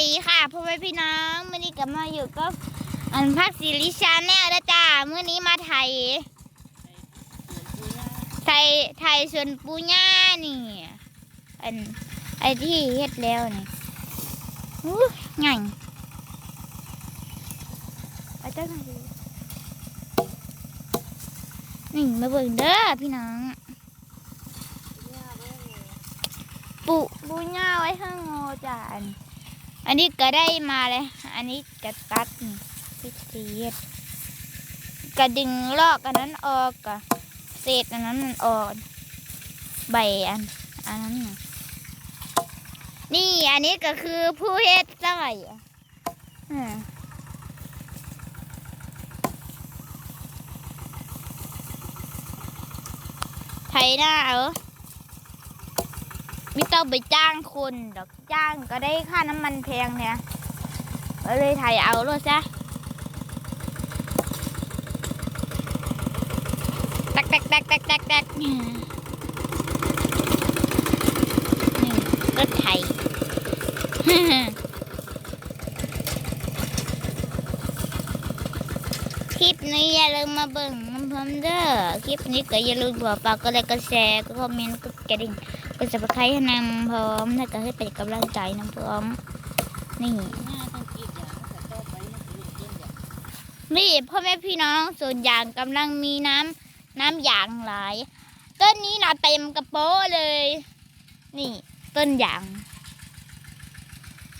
ดีค่ะพ่อแม่พี่น้องเมื่อนี้กลับมาอยู่กับอันพักสิริชาแนลแล้วจ้าเมื่อนี้มาไทยไทยไทยสวนปูย่านี่อันไอที่เฮ็ดแล้วนี่อู้ง่ายเอาเจ้าหน่อยนี่มาเบิ่งเด้อพี่น้องปุปูย่าไว้ข้างโงจาน อันนี้ก็ได้มาเลย อันนี้กระตัดพิเศษกระดึงลอกอันนั้นออกกะเศษอันนั้นมันออก ใบอันอันนั้น นี่อันนี้ก็คือผู้เฮ็ดสมัยอ่ไถหน้าเอา ไม่ต้องไปจ้างคนดอกจ้างก็ได้ค่าน้ำมันแพงเนี่ยก็เลยถ่ายเอาโลดซะตักตักตักตักตักตักนี่รถไถคลิปนี้อย่าลืมมาเบิ่งน้ำพร้อมเด้อ คลิปนี้ก็อย่าลืมบอกฝากก็ไลค์ก็แชร์ก็คอมเมนต์ก็กระดิ่ง ก็จะไปใครให้นำพร้อมถ้าก็ให้เป็นกำลังใจนำพร้อม นี่นี่พ่อแม่พี่น้องส่วนยางกำลังมีน้ำน้ำยางหลาย ต้นนี้นะเต็มกระโปรงเลย นี่ ต้นยาง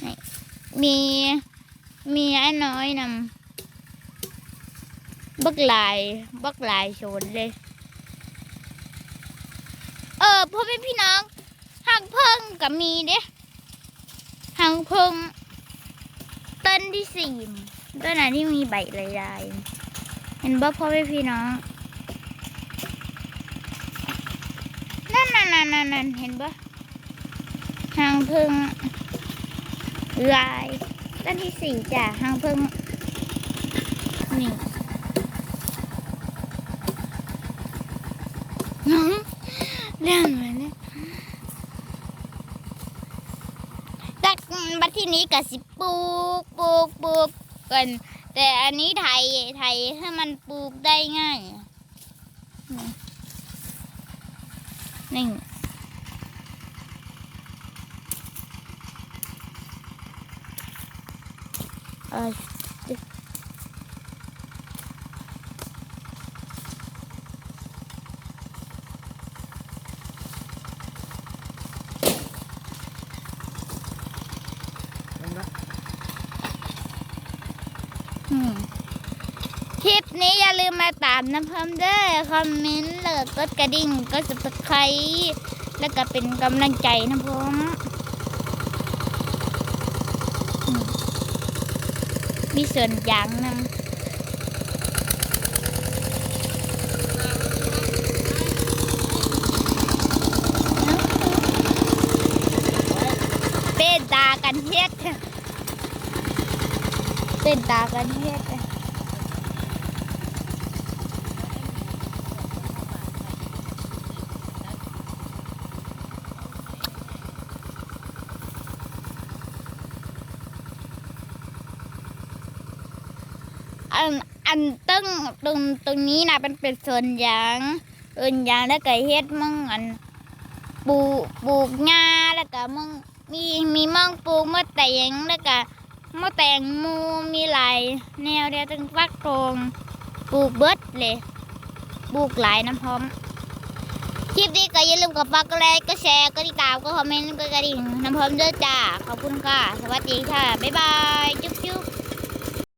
นี่มีมีไอ้น้อยนำบักลายบักลายโชนเลย เออพ่อแม่พี่น้องหางเพิ่งกับมีเด้หางเพิ่งต้นที่สี่ต้นไหนที่มีใบลายๆเห็นบ่พ่อแม่พี่น้องนั่นนั่นนั่นนั่นเห็นบ่หางเพิ่งลายต้นที่สี่จ้ะหางเพิ่งนี่อง เรื่องมันเนี่ยจากบัดที่นี้ก็สิปลูกปลูกปลูกกัน แต่อันนี้ไทยไทยให้มันปลูกได้ง่ายนี่เออ คลิปนี้อย่าลืมมาตามน้ำเพิ่มเด้อคอมเมนต์แล้วก็กดกระดิ่งก็สมัครใครแล้วก็เป็นกำลังใจนะผมอืมมีส่วนยางนำเป็นตากันเฮ็ด เป็นตากันเฮ็ดอันอันตึ้งตรงตรงนี้นะเป็นเป็นส่วนยางส่วนยางแล้วก็เฮ็ดมึงอันปลูกปลูกงาแล้วก็มึงมีมีมึงปลูกมะแตงแล้วก็ มะแตงมูมีหลายแนวเดียวถึงฟักทองปลูกเบิดเลยปลูกหลายน้ำพร้อม คลิปนี้ก็อย่าลืมกดฟักก็ไลค์ก็แชร์ก็ติดตามก็คอมเมนต์ก็กระดิ่งน้ำพร้อมเด้อจ้า ขอบคุณค่ะ สวัสดีค่ะ บ๊ายบาย จุ๊บจุ๊บ